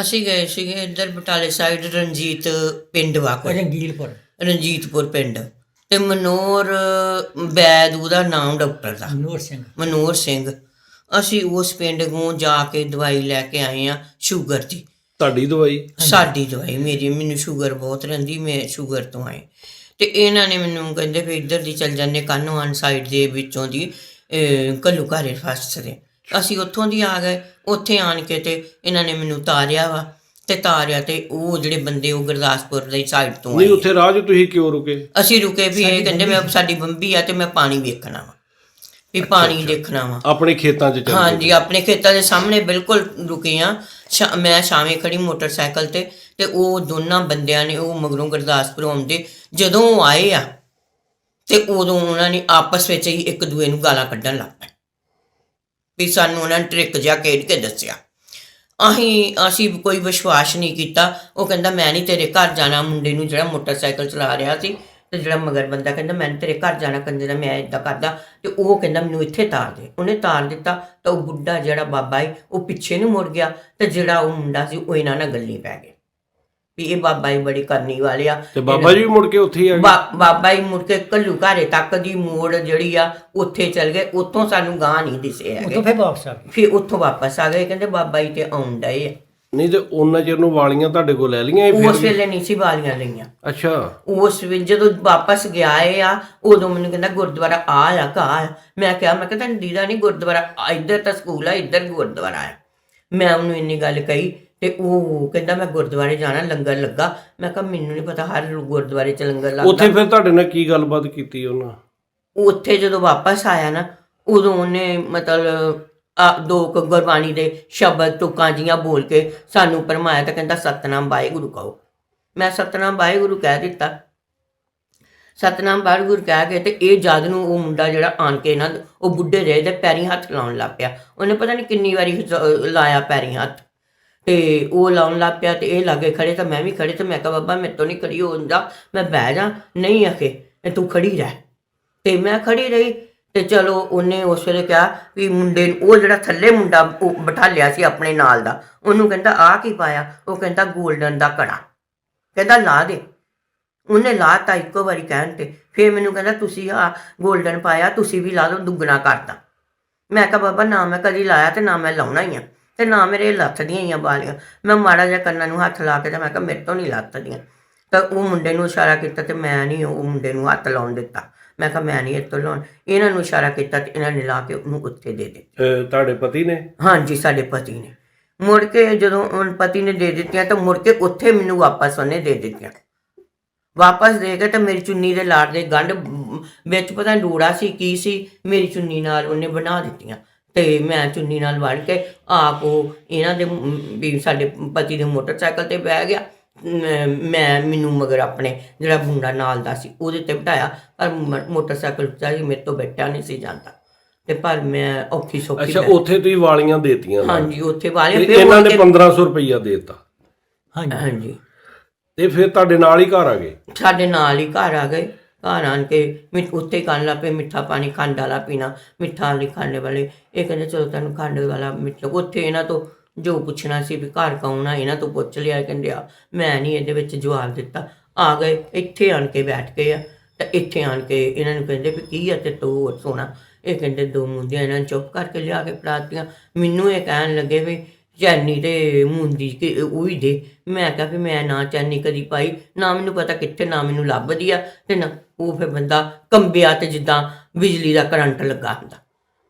ਅਸੀਂ ਗਏ ਸੀਗੇ ਇੱਧਰ ਬਟਾਲੇ ਸਾਈਡ ਰਣਜੀਤ ਪਿੰਡ ਵਾ ਕੋਈ। ਰੰਗੀਲਪੁਰ ਰਣਜੀਤਪੁਰ ਪਿੰਡ। ਤੇ ਮਨੋਰ ਬੈਦ ਉਹਦਾ ਨਾਮ ਡਾਕਟਰ ਦਾ। ਨੂਰ ਸਿੰਘ। ਮਨੋਰ ਸਿੰਘ। ਅਸੀਂ ਉਸ ਪਿੰਡ ਨੂੰ ਜਾ ਕੇ ਦਵਾਈ ਲੈ ਕੇ ਆਏ ਆ ਸ਼ੂਗਰ ਦੀ। ਤੁਹਾਡੀ ਦਵਾਈ? ਸਾਡੀ ਦਵਾਈ ਮੇਰੀ। ਮੈਨੂੰ ਸ਼ੂਗਰ ਬਹੁਤ ਰਹਿੰਦੀ ਮੈਂ ਸ਼ੂਗਰ ਤੋਂ ਆਏ। ਤੇ ਇਹਨਾਂ ਨੇ ਮੈਨੂੰ ਕਹਿੰਦੇ ਵੀ ਇੱਧਰ ਦੀ ਚੱਲ ਜਾਂਦੇ ਕਾਨੋਆਨ ਸਾਈਡ ਦੇ ਵਿੱਚੋਂ ਦੀ ਘੱਲੂ ਘਾਰੇ ਫਸਟ ਦੇ ਅਸੀਂ ਉੱਥੋਂ ਦੀ ਆ ਗਏ ਉੱਥੇ ਆਣ ਕੇ ਤੇ ਇਹਨਾਂ ਨੇ ਮੈਨੂੰ ਤਾਰਿਆ ਵਾ ਤੇ ਤਾਰਿਆ ਤੇ ਉਹ ਜਿਹੜੇ ਬੰਦੇ ਉਹ ਗੁਰਦਾਸਪੁਰ ਦੀ ਸਾਈਡ ਤੋਂ ਨਹੀਂ ਆਏ ਉੱਥੇ ਰਾਹ 'ਚ ਤੁਸੀਂ ਕਿਉਂ ਰੁਕੇ? ਅਸੀਂ ਰੁਕੇ ਵੀ ਇਹ ਕਹਿੰਦੇ ਮੈਂ ਸਾਡੀ ਬੰਬੀ ਆ ਤੇ ਮੈਂ ਪਾਣੀ ਵੇਖਣਾ ਵਾ ਵੀ ਪਾਣੀ ਦੇਖਣਾ ਵਾ। ਆਪਣੇ ਖੇਤਾਂ 'ਚ ਚੱਲ ਹਾਂਜੀ ਆਪਣੇ ਖੇਤਾਂ ਦੇ ਸਾਹਮਣੇ ਬਿਲਕੁਲ ਰੁਕੇ ਆ। ਸ਼ਾ- ਮੈਂ ਸ਼ਾਮੇ ਖੜੀ ਮੋਟਰਸਾਈਕਲ ਤੇ ਤੇ ਉਹ ਦੋਨਾਂ ਬੰਦਿਆਂ ਨੇ ਉਹ ਮਗਰੋਂ ਗੁਰਦਾਸਪੁਰ ਆਉਂਦੇ ਜਦੋਂ ਉਹ ਆਏ ਆ ਤੇ ਉਦੋਂ ਉਹਨਾਂ ਨੇ ਆਪਸ ਵਿੱਚ ਹੀ ਇੱਕ ਦੂਏ ਨੂੰ ਗਾਲਾਂ ਕੱਢਣ ਲੱਗ ਪਏ। ਵੀ ਸਾਨੂੰ ਉਹਨਾਂ ਨੇ ਟ੍ਰਿਕ ਜਿਹਾ ਖੇਡ ਕੇ ਦੱਸਿਆ। ਅਸੀਂ ਅਸੀਂ ਕੋਈ ਵਿਸ਼ਵਾਸ ਨਹੀਂ ਕੀਤਾ। ਉਹ ਕਹਿੰਦਾ, ਮੈਂ ਨਹੀਂ ਤੇਰੇ ਘਰ ਜਾਣਾ। ਮੁੰਡੇ ਨੂੰ ਜਿਹੜਾ ਮੋਟਰਸਾਈਕਲ ਚਲਾ ਰਿਹਾ ਸੀ ਤੇ ਜਿਹੜਾ ਮਗਰ ਬੰਦਾ ਕਹਿੰਦਾ, ਮੈਂ ਤੇਰੇ ਘਰ ਜਾਣਾ, ਕੰਜਰਾ ਮੈਂ ਇਦਾਂ ਕਰਦਾ। ਤੇ ਉਹ ਕਹਿੰਦਾ, ਮੈਨੂੰ ਇੱਥੇ ਤਾਰ ਦੇ। ਉਹਨੇ ਤਾਰ ਦਿੱਤਾ ਤਾਂ ਉਹ ਬੁੱਢਾ ਜਿਹੜਾ ਬਾਬਾ ਹੈ ਉਹ ਪਿੱਛੇ ਨੂੰ ਮੁੜ ਗਿਆ ਤੇ ਜਿਹੜਾ ਉਹ ਮੁੰਡਾ ਸੀ, ਉਹ ਇਹਨਾਂ ਨਾਲ ਗੱਲੀ ਪੈ ਗਿਆ ਵੀ ਇਹ ਬਾਬਾ ਹੀ ਬੜੀ ਕਰਨੀ ਵਾਲੇ ਆ। ਤੇ ਬਾਬਾ ਜੀ ਵੀ ਮੁੜ ਕੇ ਉੱਥੇ ਹੀ ਆ ਗਏ? ਬਾ- ਬਾਬਾ ਹੀ ਮੁੜ ਕੇ ਕੱਲੂ ਘਾਰੇ ਤੱਕ ਦੀ ਮੋੜ ਜਿਹੜੀ ਆ ਉੱਥੇ ਚਲ ਗਏ। ਉੱਥੋਂ ਸਾਨੂੰ ਗਾਂ ਨਹੀਂ ਦਿਸੇ ਫੇਰ ਵਾਪਸ ਆ ਗਏ। ਫਿਰ ਉੱਥੋਂ ਵਾਪਸ ਆ ਗਏ। ਕਹਿੰਦੇ ਬਾਬਾ ਜੀ ਤੇ ਆਉਣ ਡਏ ਆ। ਨਹੀਂ ਤੇ ਉਹਨਾਂ ਚਿਰ ਨੂੰ ਵਾਲੀਆਂ ਤੁਹਾਡੇ ਕੋਲ ਲੈ ਲਈਆਂ ਇਹ ਫਿਰ? ਉਸ ਵੇਲੇ ਨਹੀਂ ਸੀ ਵਾਲੀਆਂ ਲਈਆਂ। ਅੱਛਾ। ਉਸ ਵਿੱਚ ਜਦੋਂ ਵਾਪਸ ਗਿਆ ਇਹ ਆ ਉਦੋਂ ਮੈਨੂੰ ਕਹਿੰਦਾ ਗੁਰਦੁਆਰਾ ਆ ਆ ਕਾ ਆ। ਮੈਂ ਕਿਹਾ ਮੈਂ ਕਿਹਾ ਤੈਨੂੰ ਦੀਦਾ ਨਹੀਂ ਗੁਰਦੁਆਰਾ ਆ, ਇੱਧਰ ਤਾਂ ਸਕੂਲ ਆ ਇੱਧਰ ਗੁਰਦੁਆਰਾ ਆ। ਮੈਂ ਉਹਨੂੰ ਇੰਨੀ ਗੱਲ ਕਹੀ। ਤੇ ਉਹ ਕਹਿੰਦਾ ਮੈਂ ਗੁਰਦੁਆਰੇ ਜਾਣਾ ਲੰਗਰ ਲੱਗਾ। ਮੈਂ ਕਿਹਾ ਮੈਨੂੰ ਨਹੀਂ ਪਤਾ ਹਰ ਗੁਰਦੁਆਰੇ ਚ ਲੰਗਰ ਲੱਗਦਾ। ਉੱਥੇ ਫਿਰ ਤੁਹਾਡੇ ਨਾਲ ਕੀ ਗੱਲਬਾਤ ਕੀਤੀ ਉਹਨਾਂ? ਉੱਥੇ ਜਦੋਂ ਵਾਪਸ ਆਇਆ ਨਾ ਉਦੋਂ ਉਹਨੇ ਮਤਲਬ ਆ ਦੋ ਕੁ ਗੁਰਬਾਣੀ ਦੇ ਸ਼ਬਦ ਤੁਕਾਂ ਜੀਆਂ ਬੋਲ ਕੇ ਸਾਨੂੰ ਪਰਮਾਇਆ ਤਾਂ ਕਹਿੰਦਾ ਸਤਨਾਮ ਵਾਹਿਗੁਰੂ ਕਹੋ। ਮੈਂ ਸਤਨਾਮ ਵਾਹਿਗੁਰੂ ਕਹਿ ਦਿੱਤਾ। ਸਤਨਾਮ ਵਾਹਿਗੁਰੂ ਕਹਿ ਕੇ ਤੇ ਇਹ ਜਦ ਨੂੰ ਉਹ ਮੁੰਡਾ ਜਿਹੜਾ ਆਣ ਕੇ ਨਾ ਉਹ ਬੁੱਢੇ ਰਹੇ ਦੇ ਪੈਰੀ ਹੱਥ ਲਾਉਣ ਲੱਗ ਪਿਆ। ਉਹਨੇ ਪਤਾ ਨਹੀਂ ਕਿੰਨੀ ਵਾਰੀ ਲਾਇਆ ਪੈਰੀ ਹੱਥ। ਤੇ ਉਹ ਲਾਉਣ ਲੱਗ ਪਿਆ ਤੇ ਇਹ ਲਾਗੇ ਖੜੇ ਤਾਂ ਮੈਂ ਵੀ ਖੜੇ ਤੇ ਮੈਂ ਕਿਹਾ, ਬਾਬਾ, ਮੇਰੇ ਤੋਂ ਨਹੀਂ ਖੜੀ ਹੁੰਦਾ ਮੈਂ ਬਹਿ ਜਾ। ਨਹੀਂ ਆਖੇ। ਤੂੰ ਖੜੀ ਰਹਿ। ਤੇ ਮੈਂ ਖੜੀ ਰਹੀ ਤੇ ਚਲੋ ਉਹਨੇ ਉਸ ਵੇਲੇ ਕਿਹਾ ਵੀ ਮੁੰਡੇ ਨੂੰ, ਉਹ ਜਿਹੜਾ ਥੱਲੇ ਮੁੰਡਾ ਉਹ ਬਿਠਾ ਲਿਆ ਸੀ ਆਪਣੇ ਨਾਲ ਦਾ, ਉਹਨੂੰ ਕਹਿੰਦਾ ਆ ਕੀ ਪਾਇਆ? ਉਹ ਕਹਿੰਦਾ 골ਡਨ ਦਾ ਕੜਾ ਕਹਿੰਦਾ, ਲਾ ਦੇ। ਉਹਨੇ ਲਾਤਾ ਇੱਕੋ ਵਾਰੀ ਕਹਿਣ ਤੇ, ਫਿਰ ਮੈਨੂੰ ਕਹਿੰਦਾ, ਤੁਸੀਂ ਆ 골ਡਨ ਪਾਇਆ, ਤੁਸੀਂ ਵੀ ਲਾ ਦਿਓ ਦੁੱਗਣਾ ਕਰਤਾ। ਮੈਂ ਕਿਹਾ, ਬਾਬਾ, ਨਾ ਮੈਂ ਕਦੀ ਲਾਇਆ ਤੇ ਨਾ ਮੈਂ ਲਾਉਣਾ ਹੀ ਆ। ਤੇ ਨਾ ਮੇਰੇ ਲੱਥ ਦੀਆਂ ਹੀ ਆ ਬਾਲੀਆਂ। ਮੈਂ ਮਾੜਾ ਜਿਹਾ ਕੰਨਾਂ ਨੂੰ ਹੱਥ ਲਾ ਕੇ ਤੇ ਮੈਂ ਕਿਹਾ ਮੇਰੇ ਤੋਂ ਨਹੀਂ ਲੱਥਦੀਆਂ। ਤਾਂ ਉਹ ਮੁੰਡੇ ਨੂੰ ਇਸ਼ਾਰਾ ਕੀਤਾ ਤੇ ਮੈਂ ਨਹੀਂ ਉਹ ਮੁੰਡੇ ਨੂੰ ਹੱਥ ਲਾਉਣ ਦਿੱਤਾ। ਮੈਂ ਕਿਹਾ ਮੈਂ ਨਹੀਂ ਇਹ ਤੋਂ ਲਾਉਣ। ਇਹਨਾਂ ਨੂੰ ਇਸ਼ਾਰਾ ਕੀਤਾ ਤੇ ਇਹਨਾਂ ਨੇ ਲਾ ਕੇ ਉਹਨੂੰ ਉੱਥੇ ਦੇ ਦਿੱਤਾ। ਤੁਹਾਡੇ ਪਤੀ ਨੇ? ਹਾਂਜੀ ਸਾਡੇ ਪਤੀ ਨੇ। ਮੁੜ ਕੇ ਜਦੋਂ ਉਹ ਪਤੀ ਨੇ ਦੇ ਦਿੱਤੀਆਂ ਤਾਂ ਮੁੜ ਕੇ ਉੱਥੇ ਮੈਨੂੰ ਵਾਪਸ ਉਹਨੇ ਦੇ ਦਿੱਤੀਆਂ। ਵਾਪਸ ਦੇ ਕੇ ਤੇ ਮੇਰੀ ਚੁੰਨੀ ਦੇ ਲਾੜ ਦੇ ਗੰਢ ਵਿੱਚ ਪਤਾ ਡੂੜਾ ਸੀ ਕੀ ਸੀ ਮੇਰੀ ਚੁੰਨੀ ਨਾਲ ਉਹਨੇ ਬਣਾ ਦਿੱਤੀਆਂ। ਤੇ ਮੈਂ ਚੁੰਨੀ ਨਾਲ ਵੜ ਕੇ ਆਪ ਉਹ ਇਹਨਾਂ ਦੇ ਵੀ ਸਾਡੇ ਪਤੀ ਦੇ ਮੋਟਰਸਾਈਕਲ ਤੇ ਬਹਿ ਗਿਆ। ਮ, ਮੈਨੂੰ ਮਗਰ ਆਪਣੇ ਜਿਹੜਾ ਮੁੰਡਾ ਨਾਲ ਦਾ ਸੀ ਉਹਦੇ ਤੇ ਬਿਠਾਇਆ ਪਰ ਮੋਟਰਸਾਈਕਲ ਸੀ ਮੇਰੇ ਤੋਂ ਬੈਠਾ ਨਹੀਂ ਸੀ ਜਾਂਦਾ। ਤੇ ਪਰ ਮੈਂ ਔਖੀ ਸੌਖੀ ਅੱਛਾ ਉੱਥੇ ਤੁਸੀਂ ਵਾਲੀਆਂ ਦੇਤੀਆਂ। ਹਾਂਜੀ ਉੱਥੇ ਵਾਲੇ ਤੇ ਫਿਰ ਇਹਨਾਂ ਨੇ ਕੇ- 1500 ਰੁਪਈਆ ਦੇਤਾ। ਹਾਂਜੀ। ਹਾਂਜੀ। ਤੇ ਫਿਰ ਤੁਹਾਡੇ ਨਾਲ ਹੀ ਘਰ ਆ ਗਏ? ਸਾਡੇ ਨਾਲ ਹੀ ਘਰ ਆ ਗਏ। ਘਰ ਆਣ ਕੇ ਮਿੱਠ ਉੱਤੇ ਕੰਨ ਲੱਗ ਪਏ, ਮਿੱਠਾ ਪਾਣੀ ਖੰਡ ਵਾਲਾ ਪੀਣਾ, ਮਿੱਠਾ ਨਹੀਂ ਖਾਣੇ ਵਾਲੇ। ਇਹ ਕਹਿੰਦੇ, ਚਲੋ ਤੈਨੂੰ ਖੰਡ ਵਾਲਾ ਮਿੱਠਾ ਉੱਥੇ ਇਹਨਾਂ ਤੋਂ ਜੋ ਪੁੱਛਣਾ ਸੀ ਵੀ ਘਰ ਕੌਣ ਆ, ਇਹਨਾਂ ਤੋਂ ਪੁੱਛ ਲਿਆ, ਕਹਿੰਦੇ, ਆ, ਮੈਂ ਨਹੀਂ ਇਹਦੇ ਵਿੱਚ ਜਵਾਬ ਦਿੱਤਾ। ਆ ਗਏ, ਇੱਥੇ ਆਣ ਕੇ ਬੈਠ ਗਏ ਆ। ਤਾਂ ਇੱਥੇ ਆਣ ਕੇ ਇਹਨਾਂ ਨੂੰ ਕਹਿੰਦੇ ਵੀ ਕੀ ਆ ਤੇ ਤੂੰ ਹੋਰ ਸੋਨਾ ਇਹ ਕਹਿੰਦੇ, ਦੋ ਮੁੰਦਿਆਂ ਇਹਨਾਂ ਨੂੰ ਚੁੱਪ ਕਰਕੇ ਲਿਆ ਕੇ ਫੜਾਤੀਆਂ ਮੈਨੂੰ ਇਹ ਕਹਿਣ ਲੱਗੇ ਵੀ ਚੈਨੀ ਤੇ ਮੁੰਦੀ ਕਿ ਉਹ ਦੇ। ਮੈਂ ਕਿਹਾ ਵੀ ਮੈਂ ਨਾ ਚੈਨੀ ਕਦੀ ਪਾਈ, ਨਾ ਮੈਨੂੰ ਪਤਾ ਕਿੱਥੇ, ਨਾ ਮੈਨੂੰ ਲੱਭਦੀ ਆ ਤੇ ਨਾ ਉਹ ਫਿਰ ਬੰਦਾ ਕੰਬਿਆ ਤੇ ਜਿੱਦਾਂ ਬਿਜਲੀ ਦਾ ਕਰੰਟ ਲੱਗਾ ਹੁੰਦਾ।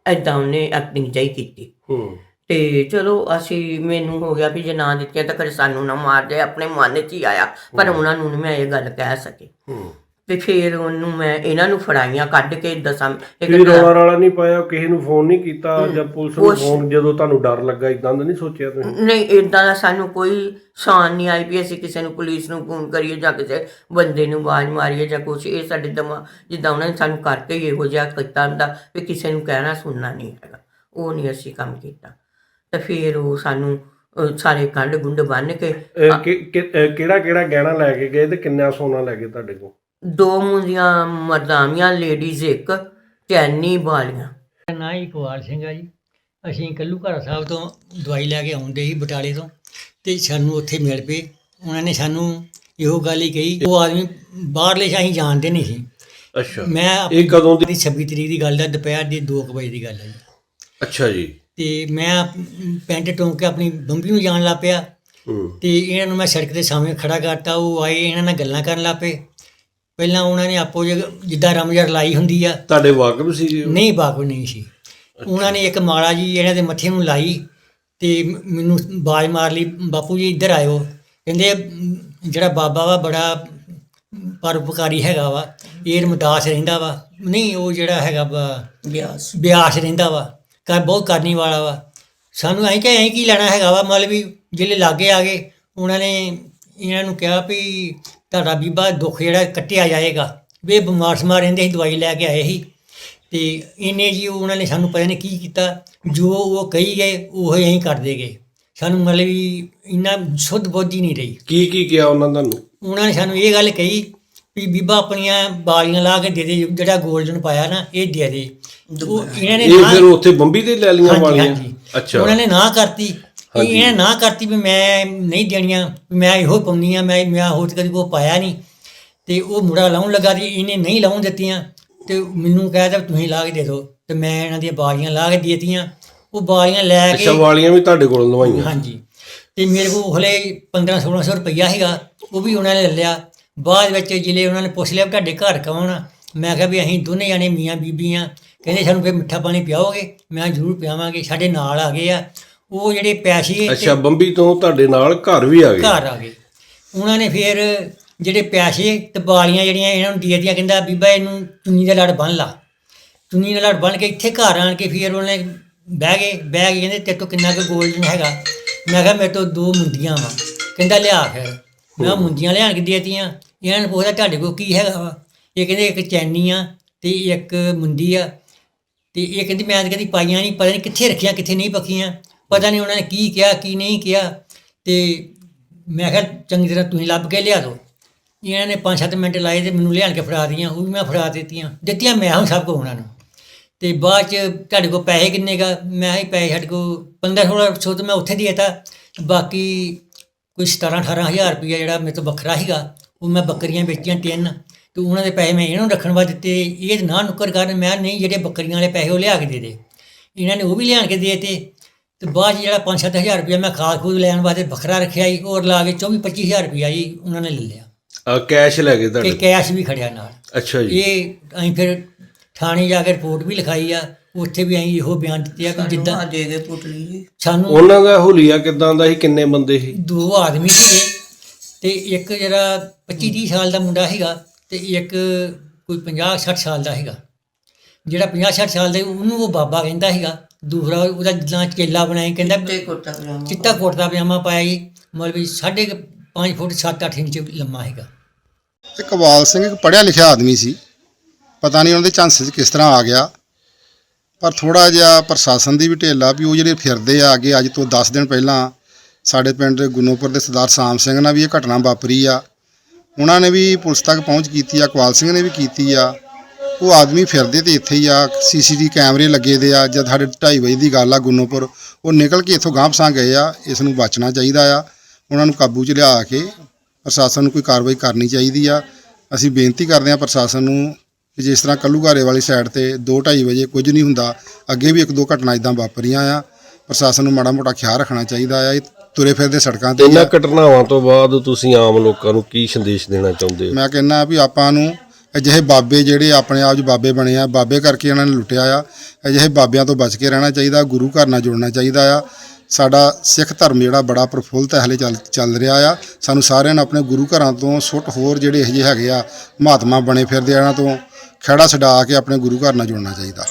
ਐਦਾਂ ਉਹਨੇ ਐਕਟਿੰਗ ਜਾਈ ਕੀਤੀ। ਹੂੰ। ਤੇ ਚਲੋ ਅਸੀਂ ਮੈਨੂੰ ਹੋ ਗਿਆ ਵੀ ਜੇ ਨਾ ਦਿੱਤੀਆਂ ਤਾਂ ਕਦੇ ਸਾਨੂੰ ਨਾ ਮਾਰ ਜਾਏ ਆਪਣੇ ਮਨ 'ਚ ਹੀ ਆਇਆ। ਪਰ ਉਹਨਾਂ ਨੂੰ ਨਹੀਂ ਮੈਂ ਇਹ ਗੱਲ ਕਹਿ ਸਕੀ। ਹੂੰ। ਤੇ ਫਿਰ ਉਹਨੂੰ ਮੈਂ ਇਹਨਾਂ ਨੂੰ ਫੜਾਈਆਂ ਕੱਢ ਕੇ ਦਸਾਂ ਇੱਕ ਤੁਸੀਂ ਰੌਲਾ ਰਾਲਾ ਨਹੀਂ ਪਾਇਆ ਕਿਸੇ ਨੂੰ ਫੋਨ ਨਹੀਂ ਕੀਤਾ ਜਾਂ ਪੁਲਿਸ ਨੂੰ ਫੋਨ ਜਦੋਂ ਤੁਹਾਨੂੰ ਡਰ ਲੱਗਾ ਇਦਾਂ ਦਾ ਨਹੀਂ ਸੋਚਿਆ ਤੁਸੀਂ? ਨਹੀਂ ਇਦਾਂ ਦਾ ਸਾਨੂੰ ਕੋਈ ਸ਼ਾਨ ਨਹੀਂ ਆਈ ਵੀ ਅਸੀਂ ਕਿਸੇ ਨੂੰ ਪੁਲਿਸ ਨੂੰ ਫੋਨ ਕਰੀਏ ਜਾਂ ਕਿਸੇ ਬੰਦੇ ਨੂੰ ਆਵਾਜ਼ ਮਾਰੀਏ ਜਾਂ ਕੁਛ। ਇਹ ਸਾਡੇ ਦਮਾ ਜਿੱਦਾਂ ਉਹਨਾਂ ਨੇ ਸਾਨੂੰ ਕਰਕੇ ਹੀ ਇਹੋ ਜਿਹਾ ਕੀਤਾ ਹੁੰਦਾ ਵੀ ਕਿਸੇ ਨੂੰ ਕਹਿਣਾ ਸੁਣਨਾ ਨਹੀਂ ਹੈਗਾ। ਉਹ ਨਹੀਂ ਅਸੀਂ ਕੰਮ ਕੀਤਾ। ਤਾਂ ਫਿਰ ਉਹ ਸਾਨੂੰ ਅਹ, ਸਾਰੇ ਕੰਡ ਗੁੰਡ ਬੰਨ ਕੇ ਅਹ ਕਿ- ਕਿ- ਅਹ ਕਿਹੜਾ ਕਿਹੜਾ ਗਹਿਣਾ ਲੈ ਕੇ ਗਏ ਤੇ ਕਿੰਨਾ ਸੋਨਾ ਲੈ ਗਏ ਤੁਹਾਡੇ ਕੋਲ? ਦੋ ਮੁੰਦੀਆਂ ਮਰਦਾਮੀਆਂ ਲੇਡੀਜ਼ ਇੱਕ ਚੈਨੀ ਵਾਲੀਆਂ। ਮੇਰਾ ਨਾਂ ਇਕਬਾਲ ਸਿੰਘ ਆ ਜੀ। ਅਸੀਂ ਕੱਲੂ ਘਰ ਸਾਹਿਬ ਤੋਂ ਦਵਾਈ ਲੈ ਕੇ ਆਉਂਦੇ ਸੀ ਬਟਾਲੇ ਤੋਂ ਤੇ ਸਾਨੂੰ ਉੱਥੇ ਮਿਲ ਪਏ। ਉਹਨਾਂ ਨੇ ਸਾਨੂੰ ਇਹੋ ਗੱਲ ਹੀ ਕਹੀ ਉਹ ਆਦਮੀ ਬਾਹਰਲੇ ਸ਼ਾਹੀ ਜਾਣਦੇ ਨਹੀਂ ਸੀ। ਅੱਛਾ। ਮੈਂ ਇਹ ਕਦੋਂ ਦੀ ਦੀ 26 ਤਰੀਕ ਦੀ ਗੱਲ ਹੈ ਦੁਪਹਿਰ ਦੀ 2 ਵਜੇ ਦੀ ਗੱਲ ਹੈ ਜੀ। ਅੱਛਾ ਜੀ। ਤੇ ਮੈਂ ਪੈਂਟ ਟੋਂਕ ਕੇ ਆਪਣੀ ਬੰਬੀ ਨੂੰ ਜਾਣ ਲੱਗ ਪਿਆ। ਹੂੰ। ਤੇ ਇਹਨਾਂ ਨੂੰ ਮੈਂ ਸੜਕ ਦੇ ਸਾਹਮਣੇ ਖੜਾ ਕਰਤਾ ਉਹ ਆਏ ਇਹਨਾਂ ਨਾਲ ਗੱਲਾਂ ਕਰਨ ਲੱਗ ਪਏ। ਪਹਿਲਾਂ ਉਹਨਾਂ ਨੇ ਆਪੋ ਜਿ- ਜਿੱਦਾਂ ਰਮਜਰ ਲਾਈ ਹੁੰਦੀ ਆ। ਤੁਹਾਡੇ ਵਾਕਫ ਸੀ ਜੀ ਉਹ? ਨਹੀਂ ਬਾਕੂ ਨਹੀਂ ਸੀ। ਉਹਨਾਂ ਨੇ ਇੱਕ ਮਾਲਾ ਜੀ ਇਹਨਾਂ ਦੇ ਮੱਥੇ ਨੂੰ ਲਾਈ ਤੇ ਮ- ਮੈਨੂੰ ਬਾਜ ਮਾਰ ਲਈ ਬਾਪੂ ਜੀ ਇੱਧਰ ਆਇਓ। ਕਹਿੰਦੇ "ਮ, ਜਿਹੜਾ ਬਾਬਾ ਵਾ ਬੜਾ ਪਰਉਪਕਾਰੀ ਹੈਗਾ ਵਾ ਇਹ ਰਮਦਾਸ ਰਹਿੰਦਾ ਵਾ। ਨਹੀਂ ਉਹ ਜਿਹੜਾ ਹੈਗਾ ਵਾ ਬਿਆਸ। ਬਿਆਸ ਰਹਿੰਦਾ ਵਾ ਕਰ ਬਹੁਤ ਕਰਨੀ ਵਾਲਾ ਵਾ। ਸਾਨੂੰ ਐਂ ਕਿ ਐਂ ਕੀ ਲੈਣਾ ਹੈਗਾ ਵਾ ਮਤਲਬ ਵੀ ਜਿਹੜੇ ਲਾਗੇ ਆ ਗਏ ਉਹਨਾਂ ਨੇ ਇਹਨਾਂ ਨੂੰ ਕਿਹਾ ਵੀ ਤੁਹਾਡਾ ਬੀਬਾ ਦੁੱਖ ਜਿਹੜਾ ਕੱਟਿਆ ਜਾਏਗਾ। ਵੀ ਇਹ ਬਿਮਾਰ ਸਮਾਰ ਰਹਿੰਦੇ ਸੀ ਦਵਾਈ ਲੈ ਕੇ ਆਏ ਸੀ। ਤੇ ਇਹਨੇ ਜੀ ਉਹਨਾਂ ਨੇ ਸਾਨੂੰ ਪਤਾ ਨਹੀਂ ਕੀ ਕੀਤਾ। ਜੋ ਉਹ ਕਹੀ ਗਏ ਉਹ ਹੀ ਅਸੀਂ ਕਰਦੇ ਗਏ। ਸਾਨੂੰ ਮਤਲਬ ਵੀ ਇੰਨਾ ਸ਼ੁੱਧ ਬੁੱਧੀ ਨਹੀਂ ਰਹੀ। ਕੀ ਕੀ ਕਿਹਾ ਉਹਨਾਂ ਤੁਹਾਨੂੰ? ਉਹਨਾਂ ਨੇ ਸਾਨੂੰ ਇਹ ਗੱਲ ਕਹੀ ਵੀ ਬੀਬਾ ਆਪਣੀਆਂ ਬਾਲੀਆਂ ਲਾ ਕੇ ਦੇ ਦੇ ਜਿਹੜਾ 골ਡਨ ਪਾਇਆ ਨਾ ਇਹ ਦੇ ਦੇ। ਉਹ ਇਹਨਾਂ ਨੇ ਇਹ ਫਿਰ ਉੱਥੇ ਬੰਬੀ ਤੇ ਲੈ ਹਾਂਜੀ, ਵਾਲੀਆਂ। ਅੱਛਾ। ਉਹਨਾਂ ਨੇ ਨਾ ਕਰਤੀ। ਹਾਂਜੀ। ਇਹਨੇ ਨਾ ਕਰਤੀ ਵੀ ਮੈਂ ਨਹੀਂ ਦੇਣੀਆਂ ਵੀ ਮੈਂ ਇਹੋ ਪਾਉਂਦੀ ਆ ਮੈਂ ਮੈਂ ਹੋਰ ਕਦੀ ਕੋ ਪਾਇਆ ਨਹੀਂ। ਤੇ ਉਹ ਮੁੰਡਾ ਲਾਉਣ ਲੱਗਾ ਤੇ ਇਹਨੇ ਨਹੀਂ ਲਾਉਣ ਦਿੱਤੀਆਂ। ਤੇ ਮੈਨੂੰ ਕਹਿ ਤੁਸੀਂ ਲਾ ਕੇ ਦੇ ਦਿਓ। ਤੇ ਮੈਂ ਇਹਨਾਂ ਦੀਆਂ ਬਾਲੀਆਂ ਲਾ ਕੇ ਦੇ ਦਿੱਤੀਆਂ। ਉਹ ਬਾਲੀਆਂ ਲੈ ਕੇ ਵਾਲੀਆਂ ਵੀ ਤੁਹਾਡੇ ਕੋਲ ਲਵਾਈਆਂ। ਹਾਂਜੀ। ਤੇ ਮੇਰੇ ਕੋਲ ਹਲੇ 15 1600 ਰੁਪਈਆ ਹੈਗਾ ਉਹ ਵੀ ਉਹਨਾਂ ਨੇ ਲੈ ਲਿਆ। ਬਾਅਦ ਵਿੱਚ ਜਿਲੇ ਉਹਨਾਂ ਨੇ ਪੁੱਛ ਲਿਆ ਵੀ ਤੁਹਾਡੇ ਘਰ ਕੌਣ ਆ? ਮੈਂ ਕਿਹਾ ਵੀ ਅਸੀਂ ਦੋਨੇ ਜਾਣੇ ਮੀਆਂ ਬੀਬੀਆਂ। ਕਹਿੰਦੇ ਸਾਨੂੰ ਫਿਰ ਮਿੱਠਾ ਪਾਣੀ ਪਿਆਓਗੇ? ਮੈਂ ਕਿਹਾ ਜ਼ਰੂਰ ਪਿਆਵਾਂਗੇ। ਸਾਡੇ ਨਾਲ ਆ ਗਏ ਆ। ਉਹ ਜਿਹੜੇ ਪੈਸੇ ਤੇ ਅੱਛਾ ਬੰਬੀ ਤੋਂ ਤੁਹਾਡੇ ਨਾਲ ਘਰ ਵੀ ਆ ਗਏ? ਘਰ ਆ ਗਏ। ਉਹਨਾਂ ਨੇ ਫਿਰ ਜਿਹੜੇ ਪੈਸੇ ਤੇ ਬਾਲੀਆਂ ਜਿਹੜੀਆਂ ਇਹਨਾਂ ਨੂੰ ਦੇ ਦਿੱਤੀਆਂ ਕਹਿੰਦਾ ਬੀਬਾ ਇਹਨੂੰ ਚੁੰਨੀ ਦਾ ਲੜ ਬੰਨ ਲਾ। ਚੁੰਨੀ ਦਾ ਲੜ ਬੰਨ ਕੇ ਇੱਥੇ ਘਰ ਆਣ ਕੇ ਫਿਰ ਉਹਨੇ ਬਹਿ ਗਏ ਬਹਿ ਕੇ ਕਹਿੰਦੇ ਤੇਰੇ ਤੋਂ ਕਿੰਨਾ ਕੁ ਗੋਲਡਨ ਹੈਗਾ। ਮੈਂ ਕਿਹਾ ਮੇਰੇ ਤੋਂ ਦੋ ਮੁੰਦੀਆਂ ਵਾ। ਕਹਿੰਦਾ ਲਿਆ ਫਿਰ। ਮੈਂ ਮੁੰਦੀਆਂ ਲਿਆਣ ਕੇ ਦਿੱਤੀਆਂ। ਇਹਨਾਂ ਨੇ ਪੁੱਛਿਆ ਤੁਹਾਡੇ ਕੋਲ ਕੀ ਹੈਗਾ ਵਾ? ਇਹ ਕਹਿੰਦੇ ਇੱਕ ਚੈਨੀ ਆ ਤੇ ਇੱਕ ਮੁੰਦੀ ਆ। ਤੇ ਇਹ ਕਹਿੰਦੀ ਮੈਂ ਤਾਂ ਕਦੀ ਪਾਈਆਂ ਨਹੀਂ ਪਤਾ ਨਹੀਂ ਕਿੱਥੇ ਰੱਖੀਆਂ ਕਿੱਥੇ ਨਹੀਂ ਪੱਕੀਆਂ। ਪਤਾ ਨਹੀਂ ਉਹਨਾਂ ਨੇ ਕੀ ਕਿਹਾ, ਕੀ ਨਹੀਂ ਕਿਹਾ। ਤੇ ਮੈਂ ਕਿਹਾ, ਚੰਗੀ ਤਰ੍ਹਾਂ ਤੁਸੀਂ ਲੱਭ ਕੇ ਲਿਆ ਦਿਓ। ਇਹਨਾਂ ਨੇ 5-7 ਮਿੰਟ ਲਾਏ ਤੇ ਮੈਨੂੰ ਲਿਆਣ ਕੇ ਫੜਾ ਦੀਆਂ ਉਹ ਵੀ ਮੈਂ ਫੜਾ ਦਿੱਤੀਆਂ। ਦਿੱਤੀਆਂ ਮੈਂ ਹੁਣ ਸਭ ਕੋ ਉਹਨਾਂ ਨੂੰ। ਤੇ ਬਾਅਦ ਚ ਤੁਹਾਡੇ ਕੋਲ ਪੈਸੇ ਕਿੰਨੇ ਗਾ? ਮੈਂ ਹੀ ਪੈਸੇ ਸਾਡੇ ਕੋਲ 15 16 ਤਾਂ ਮੈਂ ਉੱਥੇ ਦੇ ਦਿੱਤਾ। ਬਾਕੀ ਕੋਈ 17 18000 ਰੁਪਇਆ ਜਿਹੜਾ ਮੇਰੇ ਤੋਂ ਵੱਖਰਾ ਸੀਗਾ, ਉਹ ਮੈਂ ਬੱਕਰੀਆਂ ਵੇਚੀਆਂ ਤਿੰਨ। ਤੇ ਉਹਨਾਂ ਦੇ ਪੈਸੇ ਮੈਂ ਇਹਨਾਂ ਨੂੰ ਰੱਖਣ ਵਾਸਤੇ ਦਿੱਤੇ। ਇਹ ਨਾ ਨੁੱਕਰ ਕਰਨ, ਮੈਂ ਨਹੀਂ, ਜਿਹੜੇ ਬੱਕਰੀਆਂ ਵਾਲੇ ਪੈਸੇ ਉਹ ਲਿਆ ਕੇ ਦੇ ਦੇ। ਇਹਨਾਂ ਨੇ ਉਹ ਵੀ ਲਿਆਣ ਕੇ ਦੇ ਦਿੱਤੇ। ਤੇ ਬਾਅਦ 'ਚ ਜਿਹੜਾ 5-7000 ਰੁਪਇਆ ਮੈਂ ਖਾਦ ਖੂਦ ਲੈਣ ਵਾਸਤੇ ਵੱਖਰਾ ਰੱਖਿਆ ਜੀ ਹੋਰ ਲਾ ਕੇ 24-25000 ਰੁਪਇਆ ਜੀ ਉਹਨਾਂ ਨੇ ਲੈ ਲਿਆ। ਆ ਕੈਸ਼ ਲੈ ਗਏ ਤੇ ਤੁਹਾਡੇ ਕੈਸ਼ ਵੀ ਖੜਿਆ ਨਾਲ। ਅੱਛਾ ਜੀ। ਇਹ ਅਸੀਂ ਫਿਰ ਥਾਣੇ ਜਾ ਕੇ ਰਿਪੋਰਟ ਵੀ ਲਿਖਾਈ ਆ ਉੱਥੇ ਵੀ ਅਸੀਂ ਇਹੋ ਬਿਆਨ ਦਿੱਤੇ ਆ ਕਿ ਜਿੱਦਾਂ ਆ ਦੇ ਗਏ ਪੁੱਟਲੀ ਜੀ। ਸਾਨੂੰ60 ਉਹਨਾਂ ਦਾ ਹੁਲੀਆ ਕਿਦਾਂ ਦਾ ਸੀ ਕਿੰਨੇ ਬੰਦੇ ਸੀ? ਦੋ ਆਦਮੀ ਸੀਗੇ ਤੇ ਇੱਕ ਜਿਹੜਾ 25 30 ਸਾਲ ਦਾ ਮੁੰਡਾ ਹੈਗਾ ਤੇ ਇੱਕ ਕੋਈ 50 60 ਸਾਲ ਦਾ ਹੈਗਾ ਜਿਹੜਾ 50 60 ਸਾਲ ਦਾ ਸੀ, ਉਹਨੂੰ ਉਹ ਬਾਬਾ ਕਹਿੰਦਾ ਹੈਗਾ ਦੂਸਰਾ ਉਹਦਾ ਜਿੱਦਾਂ ਚੇਲਾ ਬਣਾਈ ਕਹਿੰਦਾ ਤੇ ਕੁਰਤਾ ਪਜਾਮਾ ਚਿੱਟਾ ਕੁੜਤਾ ਪਜਾਮਾ ਪਾਇਆ ਜੀ ਮਤਲਬ ਵੀ ਸਾਢੇ 5 ਫੁੱਟ 7-8 ਇੰਚ ਲੰਮਾ ਹੈਗਾ ਇਕਬਾਲ ਸਿੰਘ ਇੱਕ ਪੜ੍ਹਿਆ ਲਿਖਿਆ ਆਦਮੀ ਸੀ। ਪਤਾ ਨਹੀਂ ਉਹਨਾਂ ਦੇ ਝਾਂਸੇ 'ਚ ਕਿਸ ਤਰ੍ਹਾਂ ਆ ਗਿਆ। ਪਰ ਥੋੜਾ ਜਿਹਾ ਪ੍ਰਸ਼ਾਸਨ ਦੀ ਵੀ ਢਿੱਲਾ ਵੀ ਉਹ ਜਿਹੜੇ ਫਿਰਦੇ ਆ ਅੱਗੇ ਅੱਜ ਤੋਂ 10 ਦਿਨ ਪਹਿਲਾਂ ਸਾਡੇ ਪਿੰਡ ਗੁੰਨੋਪੁਰ ਦੇ ਸਰਦਾਰ ਸਾਮ ਸਿੰਘ ਨਾਲ ਵੀ ਇਹ ਘਟਨਾ ਵਾਪਰੀ ਆ। ਉਹਨਾਂ ਨੇ ਵੀ ਪੁਲਿਸ ਤੱਕ ਪਹੁੰਚ ਕੀਤੀ ਆ ਇਕਬਾਲ ਸਿੰਘ ਨੇ ਵੀ ਕੀਤੀ ਆ। ਉਹ ਆਦਮੀ ਫਿਰਦੇ ਤੇ ਇੱਥੇ ਹੀ ਆ ਸੀਸੀਟੀ ਕੈਮਰੇ ਲੱਗੇ ਦੇ ਆ ਜਦ ਸਾਡੇ 2:30 ਵਜੇ ਦੀ ਗੱਲ ਆ ਗੁੰਨੋਪੁਰ ਉਹ ਨਿਕਲ ਕੇ ਇੱਥੋਂ ਗਾਂਹ ਪਸਾਂ ਗਏ ਆ ਇਸ ਨੂੰ ਬਚਣਾ ਚਾਹੀਦਾ ਆ। ਉਹਨਾਂ ਨੂੰ ਕਾਬੂ 'ਚ ਲਿਆ ਕੇ ਪ੍ਰਸ਼ਾਸਨ ਨੂੰ ਕੋਈ ਕਾਰਵਾਈ ਕਰਨੀ ਚਾਹੀਦੀ ਆ। ਅਸੀਂ ਬੇਨਤੀ ਕਰਦੇ ਹਾਂ ਪ੍ਰਸ਼ਾਸਨ ਨੂੰ ਕਿ ਜਿਸ ਤਰ੍ਹਾਂ ਕੱਲੂਘਾਰੇ ਵਾਲੀ ਸਾਈਡ ਤੇ 2:30 ਵਜੇ ਕੁਝ ਨਹੀਂ ਹੁੰਦਾ ਅੱਗੇ ਵੀ ਇੱਕ ਦੋ ਘਟਨਾ ਇਦਾਂ ਵਾਪਰੀਆਂ ਆ। ਪ੍ਰਸ਼ਾਸਨ ਨੂੰ ਮਾੜਾ ਮੋਟਾ ਖਿਆਲ ਰੱਖਣਾ ਚਾਹੀਦਾ ਆ ਇਹ ਤੁਰੇ ਫਿਰਦੇ ਸੜਕਾਂ ਤੇ ਇਹਨਾਂ ਆ। ਘਟਨਾਵਾਂ ਤੋਂ ਬਾਅਦ ਤੁਸੀਂ ਆਮ ਲੋਕਾਂ ਨੂੰ ਕੀ ਸੰਦੇਸ਼ ਦੇਣਾ ਚਾਹੁੰਦੇ ਹੋ? ਮੈਂ ਕਹਿੰਦਾ ਵੀ ਆਪਾਂ ਨੂੰ ਅਜਿਹੇ ਬਾਬੇ ਜਿਹੜੇ ਆਪਣੇ ਆਪ 'ਚ ਬਾਬੇ ਬਣੇ ਆ, ਬਾਬੇ ਕਰਕੇ ਇਹਨਾਂ ਨੇ ਲੁੱਟਿਆ ਆ, ਅਜਿਹੇ ਬਾਬਿਆਂ ਤੋਂ ਬਚ ਕੇ ਰਹਿਣਾ ਚਾਹੀਦਾ, ਗੁਰੂ ਘਰ ਨਾਲ ਜੁੜਨਾ ਚਾਹੀਦਾ ਆ। ਸਾਡਾ ਸਿੱਖ ਧਰਮ ਜਿਹੜਾ ਬੜਾ ਪ੍ਰਫੁੱਲਤ ਹੈ, ਹਲੇ ਚੱਲ ਚੱਲ ਰਿਹਾ ਆ। ਸਾਨੂੰ ਸਾਰਿਆਂ ਨੂੰ ਆਪਣੇ ਗੁਰੂ ਘਰਾਂ ਤੋਂ ਸੁੱਟ ਹੋਰ ਜਿਹੜੇ ਇਹੋ ਜਿਹੇ ਹੈਗੇ ਆ, ਮਹਾਤਮਾ ਬਣੇ ਫਿਰਦੇ ਆ ਇਹਨਾਂ ਤੋਂ ਖੜਾ ਛਡਾ ਕੇ ਆਪਣੇ ਗੁਰੂ ਘਰ ਨਾਲ ਜੁੜਨਾ ਚਾਹੀਦਾ।